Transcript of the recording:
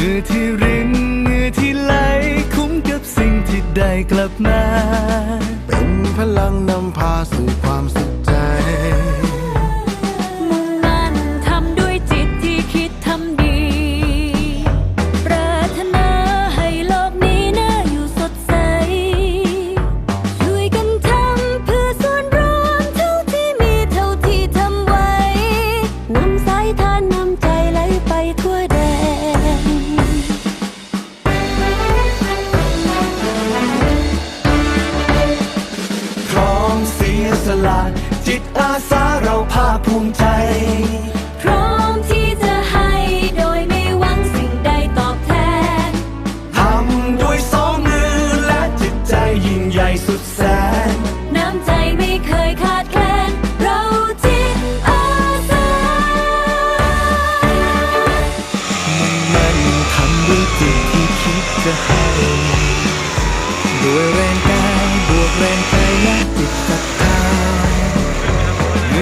เหงื่อที่รินเหงื่อที่ไหลคุ้มกับสิ่งที่ได้กลับมา เป็นพลังนำพาสู่ สียสละจิตอาสาเราภาคภูมิใจ พร้อมที่จะให้โดยไม่หวังสิ่งใดตอบแทน ทำด้วยสองมือและจิตใจยิ่งใหญ่สุดแสน น้ำใจไม่เคยขาดแคลน เราจิตอาสามันทำด้วยจิตที่คิดจะให้ ด้วยแรงกายบวกแรงใจและจิตศรัทธาเหงื่